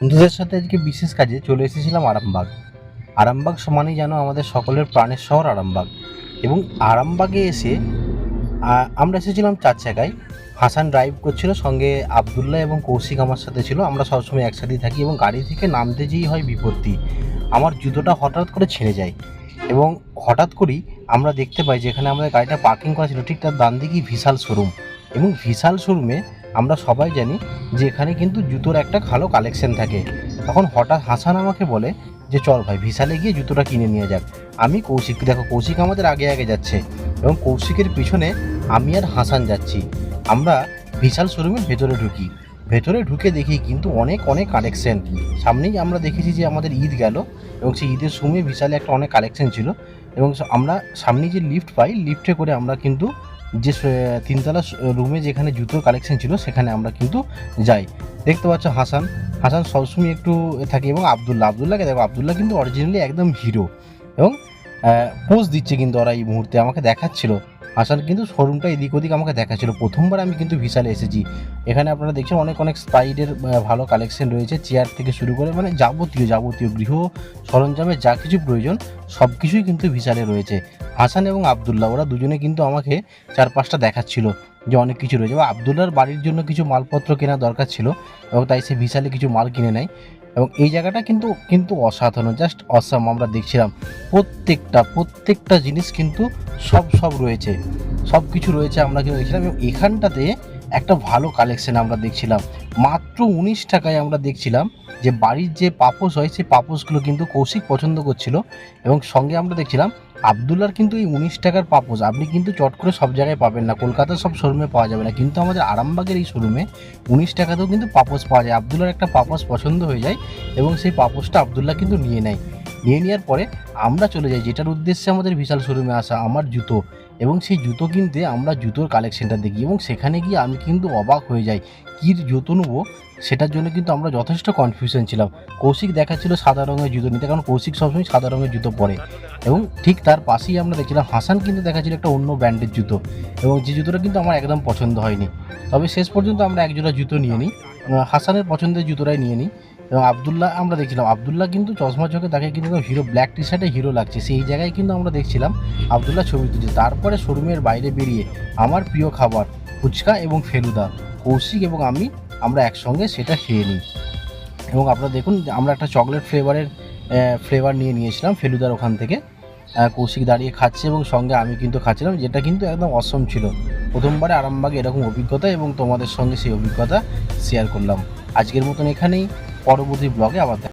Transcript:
বন্ধুদের সাথে আজকে বিশেষ কাজে চলে এসেছিলাম আরামবাগ। আরামবাগ সমানই যেন আমাদের সকলের প্রাণের শহর আরামবাগ। এবং আরামবাগে এসে আমরা এসেছিলাম চার চাকায় হাসান ড্রাইভ করছিল, সঙ্গে আবদুল্লাহ এবং কৌশিক আমার সাথে ছিল। আমরা সবসময় একসাথেই থাকি এবং গাড়ি থেকে নামতে যেই হয় বিপত্তি, আমার জুতোটা হঠাৎ করে ছেড়ে যায়। এবং হঠাৎ করেই আমরা দেখতে পাই যেখানে আমাদের গাড়িটা পার্কিং করা ছিল, ঠিক তার ডান দিকেই ভিশাল শোরুম এবং ভিশাল শোরুমে আমরা সবাই জানি যে এখানে কিন্তু জুতোর একটা ভালো কালেকশন থাকে। তখন হঠাৎ হাসান আমাকে বলে যে, চল ভাই ভিসালে গিয়ে জুতোটা কিনে নিয়ে যাক। আমি কৌশিক, দেখো কৌশিক আমাদের আগে আগে যাচ্ছে এবং কৌশিকের পিছনে আমি আর হাসান যাচ্ছি। আমরা বিশাল শোরুমের ভেতরে ঢুকি। ভেতরে ঢুকে দেখি কিন্তু অনেক অনেক কালেকশন সামনেই আমরা দেখেছি যে আমাদের ঈদ গেল এবং সেই ঈদের সময় বিশালে একটা অনেক কালেকশন ছিল এবং আমরা সামনে যে লিফট পাই লিফটে করে আমরা কিন্তু যে তিনতলা রুমে যেখানে জুতোর কালেকশন ছিল, সেখানে আমরা কিন্তু যাই। দেখতে পাচ্ছ হাসান। হাসান সবসময় একটু থাকে এবং আবদুল্লাহ। আবদুল্লাহকে দেখো, আবদুল্লাহ কিন্তু অরিজিনালি একদম হিরো এবং পোজ দিচ্ছে কিন্তু ওরা এই মুহূর্তে। আমাকে দেখাচ্ছিল। হাসান কিন্তু শোরুমটা এদিক ওদিক আমাকে দেখাচ্ছিল। প্রথমবার আমি কিন্তু ভিসালে এসেছি। এখানে আপনারা দেখছেন অনেক অনেক স্পাইডের ভালো কালেকশন রয়েছে। চেয়ার থেকে শুরু করে মানে যাবতীয় যাবতীয় গৃহ, সরঞ্জামের যা কিছু প্রয়োজন, সব কিছুই কিন্তু ভিসালে রয়েছে। হাসান এবং আবদুল্লাহ, ওরা দুজনে কিন্তু আমাকে চার পাঁচটা দেখাচ্ছিল যে অনেক কিছু রয়েছে। বা আবদুল্লাহর বাড়ির জন্য কিছু মালপত্র কেনা দরকার ছিল এবং তাই সে ভিসালে কিছু মাল কিনে নেয়। এবং এই জায়গাটা কিন্তু কিন্তু অসাধারণ জাস্ট অসাম আমরা দেখছিলাম। প্রত্যেকটা প্রত্যেকটা জিনিস কিন্তু সব সব রয়েছে। সব কিছু রয়েছে আমরা কিন্তু দেখছিলাম এবং এখানটাতে একটা ভালো কালেকশন আমরা দেখছিলাম। মাত্র উনিশ টাকায় আমরা দেখছিলাম যে বাড়ির যে পাপোশ হয়, সেই পাপোশগুলো কিন্তু কৌশিক পছন্দ করছিল এবং সঙ্গে আমরা দেখছিলাম আবদুল্লার কিন্তু এই উনিশ টাকার পাপোস আপনি কিন্তু চট করে সব জায়গায় পাবেন না কলকাতার সব শোরুমে পাওয়া যাবে না। কিন্তু আমাদের আরামবাগের এই শোরুমে উনিশ টাকাতেও কিন্তু পাপোস পাওয়া যায়। আবদুল্লার একটা পাপোশ পছন্দ হয়ে যায় এবং সেই পাপোশটা আবদুল্লাহ কিন্তু নিয়ে নেয়। নিয়ে নেওয়ার পরে আমরা চলে যাই, যেটার উদ্দেশ্যে আমাদের বিশাল শোরুমে আসা আমার জুতো। এবং সেই জুতো কিনতে আমরা জুতোর কালেকশনটা দেখি এবং সেখানে গিয়ে আমি কিন্তু অবাক হয়ে যাই, কী জুতো নেব? সেটার জন্য কিন্তু আমরা যথেষ্ট কনফিউশন ছিলাম। কৌশিক দেখাচ্ছিল সাদা রঙের জুতো নিতে কারণ কৌশিক সবসময় সাদা রঙের জুতো পরে। এবং ঠিক তার পাশেই আমরা দেখছিলাম হাসান কিন্তু দেখাচ্ছিল একটা অন্য ব্র্যান্ডের জুতো এবং যে জুতোটা কিন্তু আমার একদম পছন্দ হয়নি। তবে শেষ পর্যন্ত আমরা একজোড়া জুতো নিয়ে নিই। হাসানের পছন্দের জুতোটাই নিয়ে নিই। এবং আবদুল্লাহ, আমরা দেখছিলাম, আবদুল্লাহ কিন্তু চশমা চোখে তাকে কিন্তু হিরো ব্ল্যাক টি শার্টে হিরো লাগছে। সেই জায়গায় কিন্তু আমরা দেখছিলাম আবদুল্লাহ ছবি তুলছে। তারপরে শোরুমের বাইরে বেরিয়ে আমার প্রিয় খাবার ফুচকা এবং ফেলুদা, কৌশিক এবং আমি আমরা একসঙ্গে সেটা খেয়ে নিই। এবং আপনারা দেখুন, আমরা একটা চকলেট ফ্লেভারের ফ্লেভার নিয়ে নিয়েছিলাম ফেলুদার ওখান থেকে। কৌশিক দাঁড়িয়ে খাচ্ছে এবং সঙ্গে আমি কিন্তু খাচ্ছিলাম, যেটা কিন্তু একদম অসম ছিল। প্রথমবারে আরামবাগে এরকম অভিজ্ঞতা এবং তোমাদের সঙ্গে সেই অভিজ্ঞতা শেয়ার করলাম। আজকের মতন এখানেই। পরবর্তী ব্লগে আবার